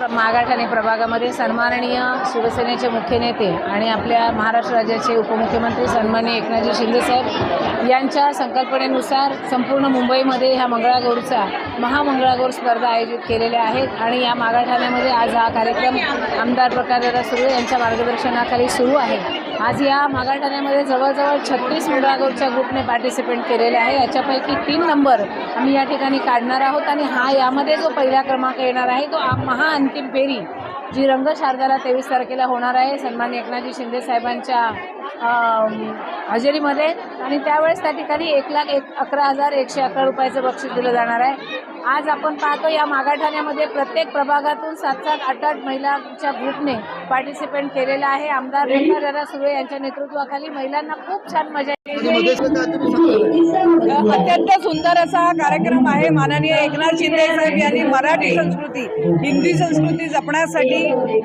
मागाठाणे प्रभागामध्ये सन्माननीय शिवसेनेचे मुख्य नेते आणि आपल्या महाराष्ट्र राज्याचे उपमुख्यमंत्री सन्माननीय एकनाथजी शिंदेसाहेब यांच्या संकल्पनेनुसार संपूर्ण मुंबईमध्ये ह्या मंगळागौरचा महामंगळागौर स्पर्धा आयोजित केलेल्या आहेत आणि या मागाठाण्यामध्ये आज हा कार्यक्रम आमदार प्रकाशदादा सुर्वे यांच्या मार्गदर्शनाखाली सुरू आहे. आज या मागाठाण्यामध्ये जवळजवळ छत्तीस मंगळागौरच्या ग्रुपने पार्टिसिपेट केलेले आहे. याच्यापैकी तीन नंबर आम्ही या ठिकाणी काढणार आहोत आणि हा यामध्ये जो पहिला क्रमांक येणार आहे तो महा अंतिम फेरी जी रंगशारदाला तेवीस तारखेला होणार आहे. सन्मान एकनाथजी शिंदे साहेबांच्या हजेरीमध्ये. आणि त्यावेळेस त्या ठिकाणी एक लाख एक अकरा हजार एकशे अकरा रुपयाचं बक्षीस दिलं जाणार आहे. आज आपण पाहतो या मागाठाण्यामध्ये प्रत्येक प्रभागातून सात सात आठ आठ महिलांच्या ग्रुपने पार्टिसिपेट केलेलं आहे. आमदार रेखादादा सुळे यांच्या नेतृत्वाखाली महिलांना खूप छान मजा येते अत्यंत सुंदर असा हा कार्यक्रम आहे माननीय एकनाथ शिंदे साहेब यांनी मराठी संस्कृती हिंदी संस्कृती जपण्यासाठी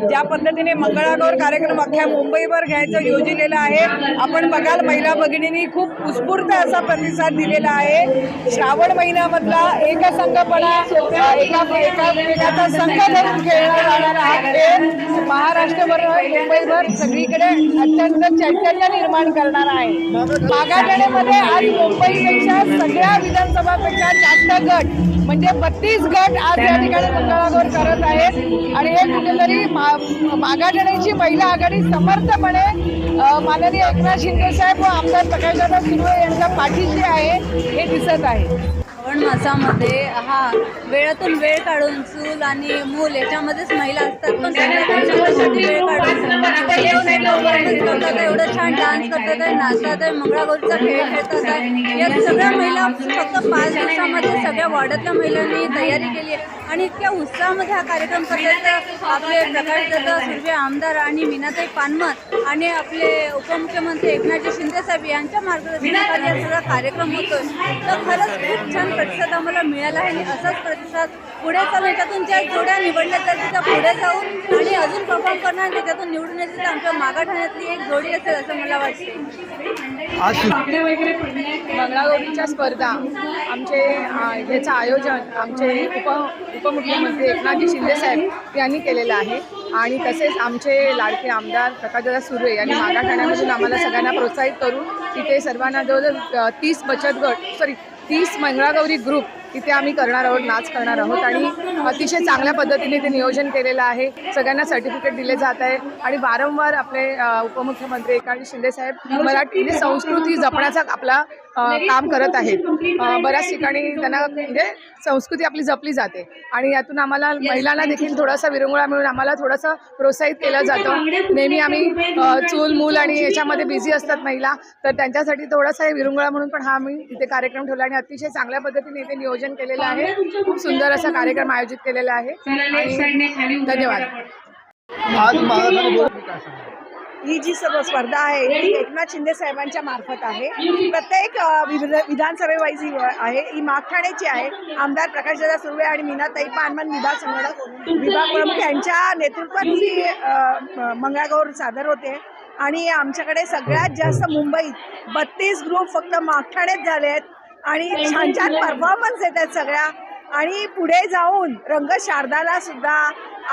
ज्या पद्धतीने मंगळागौर कार्यक्रम अख्ख्या मुंबईभर घ्यायचं योजलेलं आहे. आपण बघाल महिला भगिनींनी खूप उत्स्फूर्त असा प्रतिसाद दिलेला आहे. श्रावण महिन्यामधला एका संघपणा एका एका एकाचा संघ धरून खेळला जाणारा हा खेळ महाराष्ट्रभर मुंबईभर सगळीकडे अत्यंत चैतन्य निर्माण करणारा आहे. मागाजणेमध्ये आज मुंबईपेक्षा सगळ्या विधानसभापेक्षा जास्त गट म्हणजे बत्तीस गट आज या ठिकाणी मंगळागौर करत आहेत. आणि हे कुठेतरी मा- महिला आघाडी समर्थपणे माननीय माननीय एकनाथ शिंदे साहेब व आमदार प्रकाशदादा सुर्वे यांचा पाठीशी आहे हे दिसत आहे. श्रावण मासामध्ये हा वेळातून वेळ काढून चूल आणि मूल याच्यामध्येच महिला असतात पण संध्याकाळी वेळ काढून करतात एवढं छान डान्स करतात आहे नाचतात आहे मंगळागौरीचा खेळ खेळतात. आहे या सगळ्या महिला फक्त पाच दिवसामध्ये सगळ्या वार्डातल्या महिलांनी तयारी केली आहे. आणि इतक्या उत्साहामध्ये हा कार्यक्रम करतात आपले प्रकाशदादा सुर्वे आमदार आणि मीनाताई पानमत आणि आपले उपमुख्यमंत्री एकनाथजी शिंदे साहेब यांच्या मार्गदर्शनाखाली हा सगळा कार्यक्रम होतोय. तर खरंच खूप छान प्रतिसाद आम्हाला मिळाला आहे आणि असाच प्रतिसाद पुढे चालून त्याच्यातून ज्या जोड्या निवडल्या जातील त्या पुढे जाऊन आणि अजून परफॉर्म करणार आणि त्याच्यातून निवडून येतील तर आमच्या मागाठाण्यातली एक जोडी असेल असं मला वाटते आज मंगळागौरीच्या स्पर्धा आमचे ह्याचं याचं आयोजन आमचे उप उपमुख्यमंत्री एकनाथजी शिंदेसाहेब यांनी केलेलं आहे. आणि तसेच आमचे लाडके आमदार प्रकाशदादा सुर्वे यांनी मागाठाण्यामधून आम्हाला सगळ्यांना प्रोत्साहित करून तिथे सर्वांना जवळजवळ तीस बचत गट सॉरी तीस मंगळागौरी ग्रुप तिथे आम्ही करणार आहोत नाच करणार आहोत आणि अतिशय चांगल्या पद्धतीने ते नियोजन केलेलं आहे. सगळ्यांना सर्टिफिकेट दिले जात आहे आणि वारंवार आपले उपमुख्यमंत्री एकनाथ शिंदे साहेब मराठी संस्कृती जपण्याचा आपला काम करत आहेत. बऱ्याच ठिकाणी त्यांना म्हणजे संस्कृती आपली जपली जाते. आणि यातून आम्हाला महिलांना देखील थोडासा विरंगुळा मिळून आम्हाला थोडंसं प्रोत्साहित केलं जातं. नेहमी आम्ही चूल मूल आणि याच्यामध्ये बिझी असतात महिला. तर त्यांच्यासाठी थोडासा विरंगुळा म्हणून पण हा आम्ही इथे कार्यक्रम ठेवला आणि अतिशय चांगल्या पद्धतीने इथे नियोजन केलेलं आहे. खूप सुंदर असा कार्यक्रम आयोजित केलेला आहे. धन्यवाद. आज ही जी सर्व स्पर्धा आहे ती एकनाथ शिंदे साहेबांच्या मार्फत आहे. प्रत्येक विधानसभेवाईज ही आहे. ही मागठाण्याची आहे. आमदार प्रकाशदादा सुर्वे आणि मीनाताई पानमन विभाग संगणक विभाग प्रमुख यांच्या नेतृत्वात ही मंगळागौर सादर होते. आणि आमच्याकडे सगळ्यात जास्त मुंबईत बत्तीस ग्रुप फक्त मागठाण्यात झाले आहेत. आणि छान छान परफॉर्मन्स येत आहेत सगळ्या. आणि पुढे जाऊन रंग शारदाला सुद्धा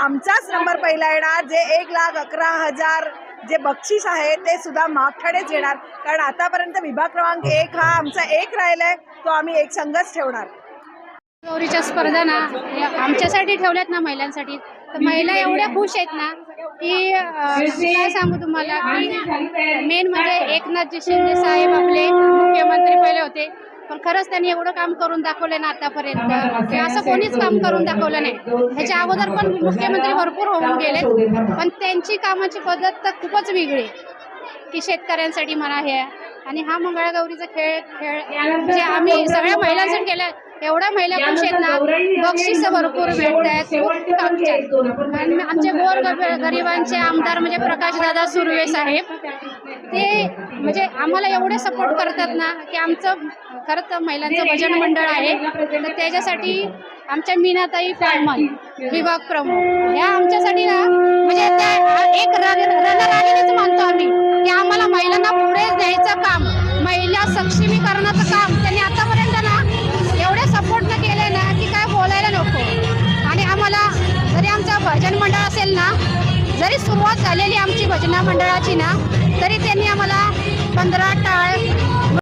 आमचाच नंबर पहिला येणार जे एक लाख अकरा हजार जे बक्षीस आहे ते सुद्धा मागठाडेच येणार कारण आतापर्यंत विभाग क्रमांक एक हा आमचा एक राहिलाय तो आम्ही एक संघच ठेवणार. गौरीच्या स्पर्धा ना आमच्यासाठी ठेवल्यात ना महिलांसाठी. तर महिला एवढ्या खुश आहेत ना की काय सांगू तुम्हाला? की मेन म्हणजे एकनाथजी शिंदे साहेब आपले मुख्यमंत्री पहिले होते. पण खरंच त्यांनी एवढं काम करून दाखवलं ना आतापर्यंत. असं कोणीच काम करून दाखवलं नाही. ह्याच्या अगोदर पण मुख्यमंत्री भरपूर होऊन गेले. पण त्यांची कामाची पद्धत तर खूपच वेगळी. की शेतकऱ्यांसाठी म्हणा हे. आणि हा मंगळागौरीचा खेळ खेळ म्हणजे आम्ही सगळ्या महिलांसाठी केला एवढ्या महिला खुश आहेत ना बक्षीस भरपूर भेटत आहेत. खूप आमचे गोर गरिबांचे आमदार म्हणजे प्रकाशदादा सुर्वे साहेब. ते म्हणजे आम्हाला एवढे सपोर्ट करतात ना की आमचं खरंच तर महिलांचं भजन मंडळ आहे. तर त्याच्यासाठी आमच्या मीनाताई फार्मन विभाग प्रमुख या आमच्यासाठी ना म्हणजे त्या एक आलेलेच मानतो आम्ही की आम्हाला महिलांना पुढे न्यायचं काम महिला सक्षमीकरणाचं काम. त्यांनी आतापर्यंत ना एवढे सपोर्ट न केले ना की काय बोलायला नको. आणि आम्हाला जरी आमचं भजन मंडळ असेल ना जरी सुरुवात झालेली आमची भजना मंडळाची ना तरी त्यांनी आम्हाला पंधरा टाळ